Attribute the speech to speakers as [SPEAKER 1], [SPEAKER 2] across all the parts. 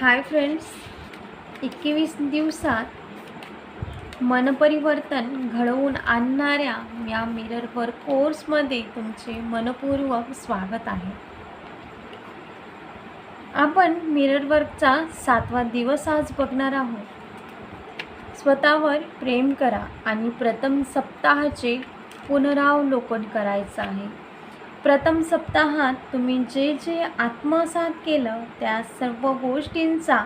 [SPEAKER 1] Hi friends एकवीस दिवसात मनपरिवर्तन घडवून आणणाऱ्या या मिरर वर्क कोर्समध्ये तुमचे मनपूर्वक स्वागत आहे. आपण मिरर वर्कचा सातवा दिवस आज बघणार आहोत. स्वतःवर प्रेम करा आणि प्रथम सप्ताहाचे पुनरावलोकन करायचं आहे. प्रथम सप्ताहात तुम्ही जे जे आत्मसात केलं त्या सर्व गोष्टींचा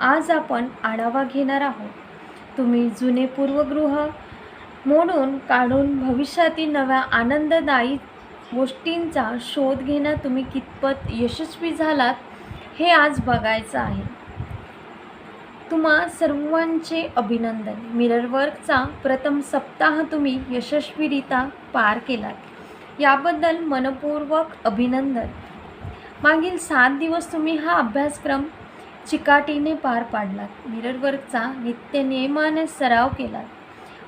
[SPEAKER 1] आज आपण आढावा घेणार आहोत. तुम्ही जुने पूर्वगृह मोडून काढून भविष्यातील नव्या आनंददायी गोष्टींचा शोध घेण्यात तुम्ही कितपत यशस्वी झालात हे आज बघायचं आहे. तुम्हा सर्वांचे अभिनंदन. मिरर वर्कचा प्रथम सप्ताह तुम्ही यशस्वीरित्या पार केलात. याबद्दल मनपूर्वक अभिनंदन. मागील सात दिवस तुम्ही हा अभ्यासक्रम चिकाटीने पार पाडलात. मिरर वर्कचा नित्य नियमाने सराव केलात.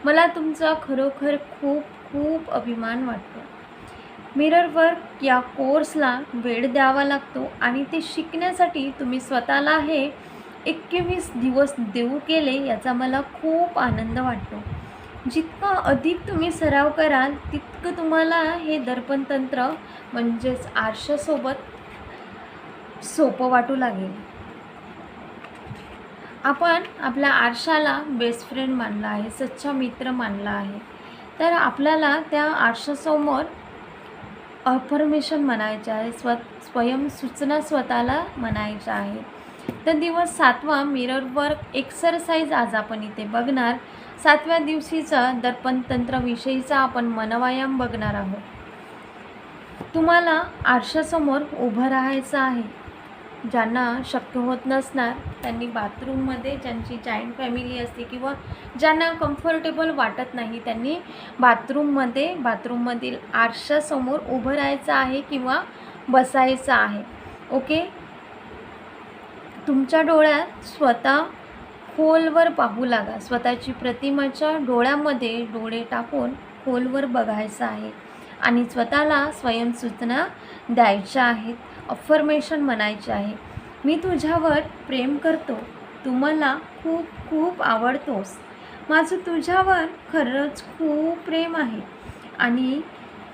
[SPEAKER 1] मला तुमचा खरोखर खूप खूप अभिमान वाटतो. मिरर वर्क या कोर्सला वेळ द्यावा लागतो आणि ते शिकण्यासाठी तुम्ही स्वतःला हे एकवीस दिवस देऊ केले याचा मला खूप आनंद वाटतो. जितका अधिक तुम्ही सराव कराल तितकं तुम्हाला हे दर्पण तंत्र म्हणजेच आरशासोबत सोपं वाटू लागेल. आपण आपल्या आरशाला बेस्ट फ्रेंड मानला आहे सच्चा मित्र मानला आहे. तर आपल्याला त्या आरशासमोर अफर्मेशन म्हणायचे आहे स्व स्वयंसूचना स्वतःला म्हणायच्या आहे. तर दिवस सातवा मिरर वर्क एक्सरसाइज आज आपण इथे बघणार. सातव्या दिवशीचा दर्पण तंत्राविषयीचा आपण मनवायाम बघणार आहोत. तुम्हाला आरशासमोर उभं राहायचं आहे. ज्यांना शक्य होत नसणार त्यांनी बाथरूममध्ये ज्यांची जॉईंट फॅमिली असते किंवा ज्यांना कम्फर्टेबल वाटत नाही त्यांनी बाथरूममध्ये बाथरूममधील आरशासमोर उभं राहायचं आहे किंवा बसायचं आहे. ओके? तुमच्या डोळ्यात स्वतः खोलवर पाहू लागा. स्वतःची प्रतिमाच्या डोळ्यामध्ये डोळे टाकून खोलवर बघायचं आहे. आणि स्वतःला स्वयंसूचना द्यायच्या आहेत. अफर्मेशन म्हणायचे आहे. मी तुझ्यावर प्रेम करतो. तू मला खूप खूप आवडतोस. माझं तुझ्यावर खरंच खूप प्रेम आहे. आणि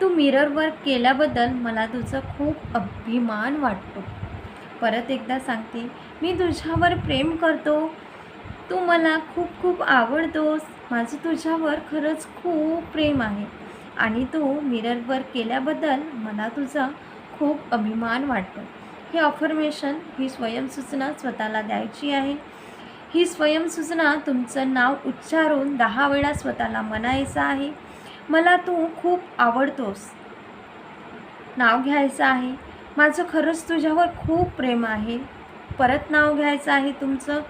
[SPEAKER 1] तू मिरर वर्क केल्याबद्दल मला तुझा खूप अभिमान वाटतो. परत एकदा सांगते. मी तुझ्यावर प्रेम करतो. तू मला खूप खूप आवडतोस. माझं तुझ्यावर खरंच खूप प्रेम आहे. आणि तू मिरर वर्क केल्याबद्दल मला तुझा खूप अभिमान वाटतो. हे अफर्मेशन ही स्वयंसूचना स्वतःला द्यायची आहे. ही स्वयंसूचना तुमचं नाव उच्चारून दहा वेळा स्वतःला म्हणायचं आहे. मला तू खूप आवडतोस. नाव घ्यायचं आहे. माझं खरंच तुझ्यावर खूप प्रेम आहे. परत नाव घ्यायचं आहे तुमचं.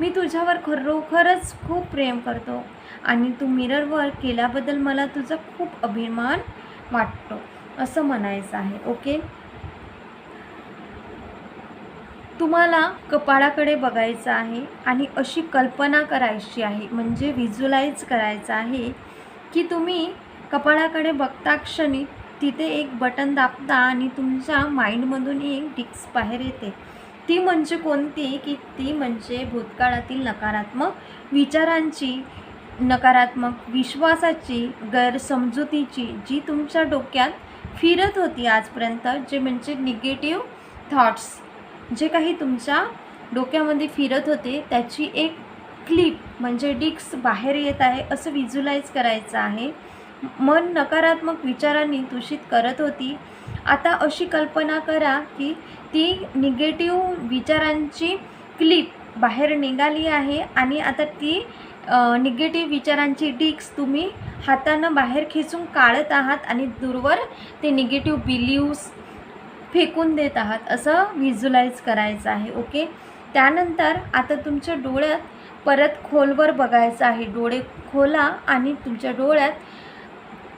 [SPEAKER 1] मी तुझ्यावर खरोखरच खूप प्रेम करतो आणि तू मिररवर केल्याबद्दल मला तुझा खूप अभिमान वाटतो असं म्हणायचं आहे ओके तुम्हाला कपाळाकडे बघायचं आहे आणि अशी कल्पना करायची आहे म्हणजे व्हिज्युलाइज करायचं आहे की तुम्ही कपाळाकडे बघता क्षणी तिथे एक बटन दाबता आणि तुमच्या माइंडमधून एक डिक्स बाहेर येते. ती म्हणजे कोणती? की ती म्हणजे भूतकाळातील नकारात्मक विचारांची नकारात्मक विश्वासाची गैरसमजुतीची जी तुमच्या डोक्यात फिरत होती आजपर्यंत जे म्हणजे निगेटिव्ह थॉट्स जे काही तुमच्या डोक्यामध्ये फिरत होते त्याची एक क्लिप म्हणजे डिक्स बाहेर येत आहे असं व्हिज्युलाइज करायचं आहे. मन नकारात्मक विचारांनी दूषित करत होती. आता अशी कल्पना करा की ती निगेटिव्ह विचारांची क्लिप बाहेर निघाली आहे आणि आता ती निगेटिव्ह विचारांची डिक्स तुम्ही हातानं बाहेर खेचून काढत आहात आणि दूरवर ते निगेटिव्ह बिलीव्स फेकून देत आहात. असं व्हिज्युलाइज करायचं आहे ओके? त्यानंतर आता तुमच्या डोळ्यात परत खोलवर बघायचं आहे. डोळे खोला आणि तुमच्या डोळ्यात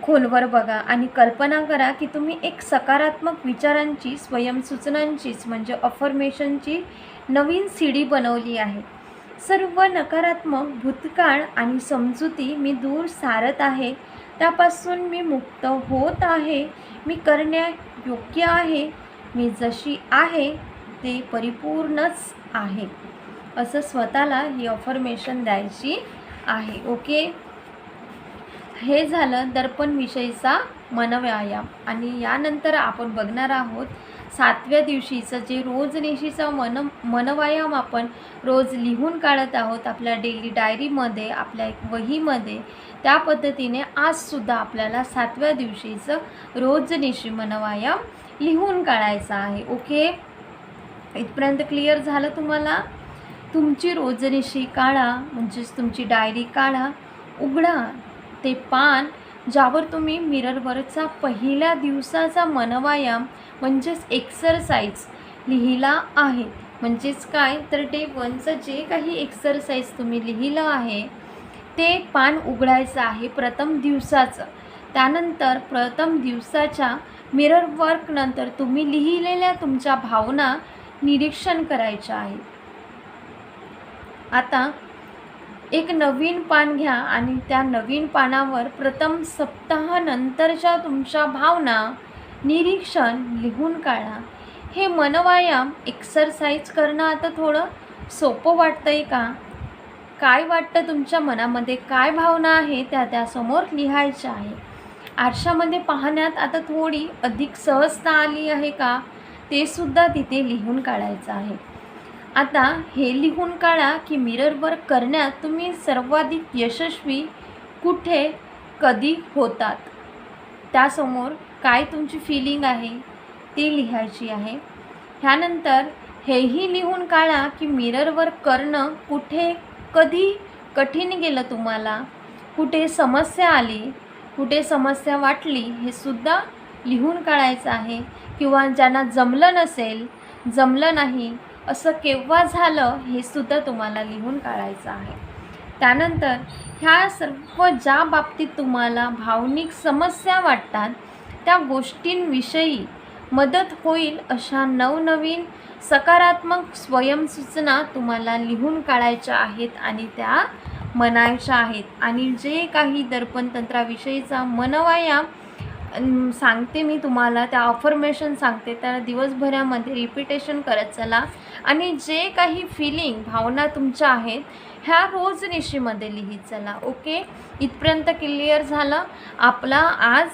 [SPEAKER 1] खोलवर बघा आणि कल्पना करा की तुम्ही एक सकारात्मक विचारांची स्वयंसूचनांचीच म्हणजे अफर्मेशनची नवीन सीडी बनवली आहे. सर्व नकारात्मक भूतकाळ आणि समजुती मी दूर सारत आहे. त्यापासून मी मुक्त होत आहे. मी करण्या योग्य आहे. मी जशी आहे ते परिपूर्णच आहे. असं स्वतःला ही अफर्मेशन द्यायची आहे. ओके? हे झालं दर्पण विषयीचा मनव्यायाम. आणि यानंतर आपण बघणार आहोत सातव्या दिवशीचं जे रोजनिशीचा मन मनव्यायाम आपण रोज लिहून काढत आहोत आपल्या डेली डायरीमध्ये आपल्या एक वहीमध्ये त्या पद्धतीने आजसुद्धा आपल्याला सातव्या दिवशीचं रोजनिशी मनव्यायाम लिहून काढायचा आहे. ओके? इथपर्यंत क्लिअर झालं तुम्हाला? तुमची रोजनिशी काढा म्हणजेच तुमची डायरी काढा उघडा. ते पान ज्यावर तुम्ही मिररवरचा पहिल्या दिवसाचा मनवायाम म्हणजेच एक्सरसाइज लिहिला आहे. म्हणजेच काय? तर डे वनचं जे काही एक्सरसाइज तुम्ही लिहिलं आहे ते पान उघडायचं आहे प्रथम दिवसाचं. त्यानंतर प्रथम दिवसाच्या मिरर वर्कनंतर तुम्ही लिहिलेल्या तुमच्या भावना निरीक्षण करायच्या आहे आता एक नवीन पान घ्या आणि त्या नवीन पानावर प्रथम सप्ताहानंतरच्या तुमच्या भावना निरीक्षण लिहून काढा. हे मनवायाम एक्सरसाइज करणं आता थोडं सोपं वाटतं आहे का? काय वाटतं तुमच्या मनामध्ये? काय भावना आहे त्या त्यासमोर लिहायच्या आहे? आरशामध्ये पाहण्यात आता थोडी अधिक सहजता आली आहे का? ते सुद्धा तिथे लिहून काढायचं आहे. आता हे लिहून काढा की मिरर वर्क करण्यात तुम्ही सर्वाधिक यशस्वी कुठे कधी होतात? त्यासमोर काय तुमची फिलिंग आहे ती लिहायची आहे. ह्यानंतर हेही लिहून काढा की मिरर वर्क करणं कुठे कधी कठीण गेलं तुम्हाला? कुठे समस्या आली कुठे समस्या वाटली हे सुद्धा लिहून काढायचं आहे. किंवा ज्यांना जमलं नसेल जमलं नाही असं केव्हा झालं हे सुद्धा तुम्हाला लिहून काढायचं आहे. त्यानंतर ह्या सर्व ज्या बाबतीत तुम्हाला भावनिक समस्या वाटतात त्या गोष्टींविषयी मदत होईल अशा नवनवीन सकारात्मक स्वयंसूचना तुम्हाला लिहून काढायच्या आहेत आणि त्या म्हणायच्या आहेत. आणि जे काही दर्पणतंत्राविषयीचा मनवायाम अन सांगते मी तुम्हाला त्या ऑफर्मेशन सांगते. त्या दिवसभरामध्ये रिपिटेशन करत चला. आणि जे काही फिलिंग भावना तुमच्या आहेत ह्या रोजनिशीमध्ये लिहित चला. ओके? इथपर्यंत क्लिअर झालं. आपला आज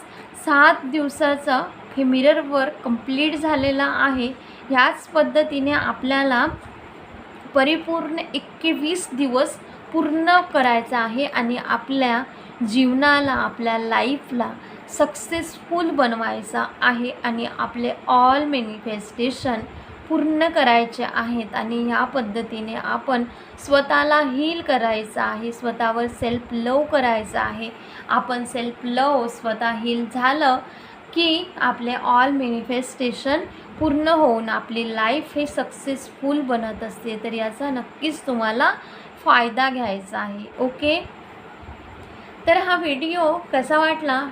[SPEAKER 1] सात दिवसाचं हे मिरर वर्क कंप्लीट झालेला आहे. ह्याच पद्धतीने आपल्याला परिपूर्ण एकवीस दिवस पूर्ण करायचा आहे. आणि आपल्या जीवनाला आपल्या लाईफला सक्सेसफुल बनवायचा आहे आणि आपले ऑल मॅनिफेस्टेशन पूर्ण करायचे आहेत आणि ह्या पद्धतीने आपण स्वतःला हील करायचं आहे स्वतःवर सेल्फ लव करायचं आहे. आपण सेल्फ लव स्वतः हील झालं की आपले ऑल मॅनिफेस्टेशन पूर्ण होऊन आपली लाईफ हे सक्सेसफुल बनत असते. तर याचा नक्कीच तुम्हाला फायदा घ्यायचा आहे. ओके तर हा व्हिडिओ कसा वाटला?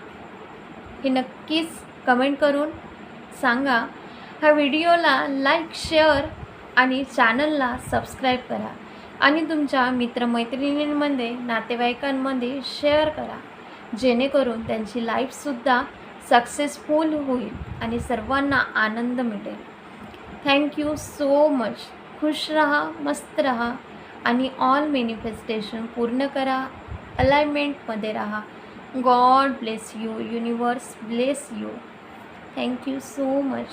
[SPEAKER 1] हे नक्कीच कमेंट करून सांगा. ह्या व्हिडिओला लाईक शेअर आणि चॅनलला सबस्क्राईब करा. आणि तुमच्या मित्रमैत्रिणींमध्ये नातेवाईकांमध्ये शेअर करा. जेणेकरून त्यांची लाईफसुद्धा सक्सेसफुल होईल आणि सर्वांना आनंद मिळेल. थँक्यू सो मच खुश रहा मस्त रहा आणि ऑल मॅनिफेस्टेशन पूर्ण करा. अलाइनमेंटमध्ये रहा. God bless you. Universe bless you. Thank you so much.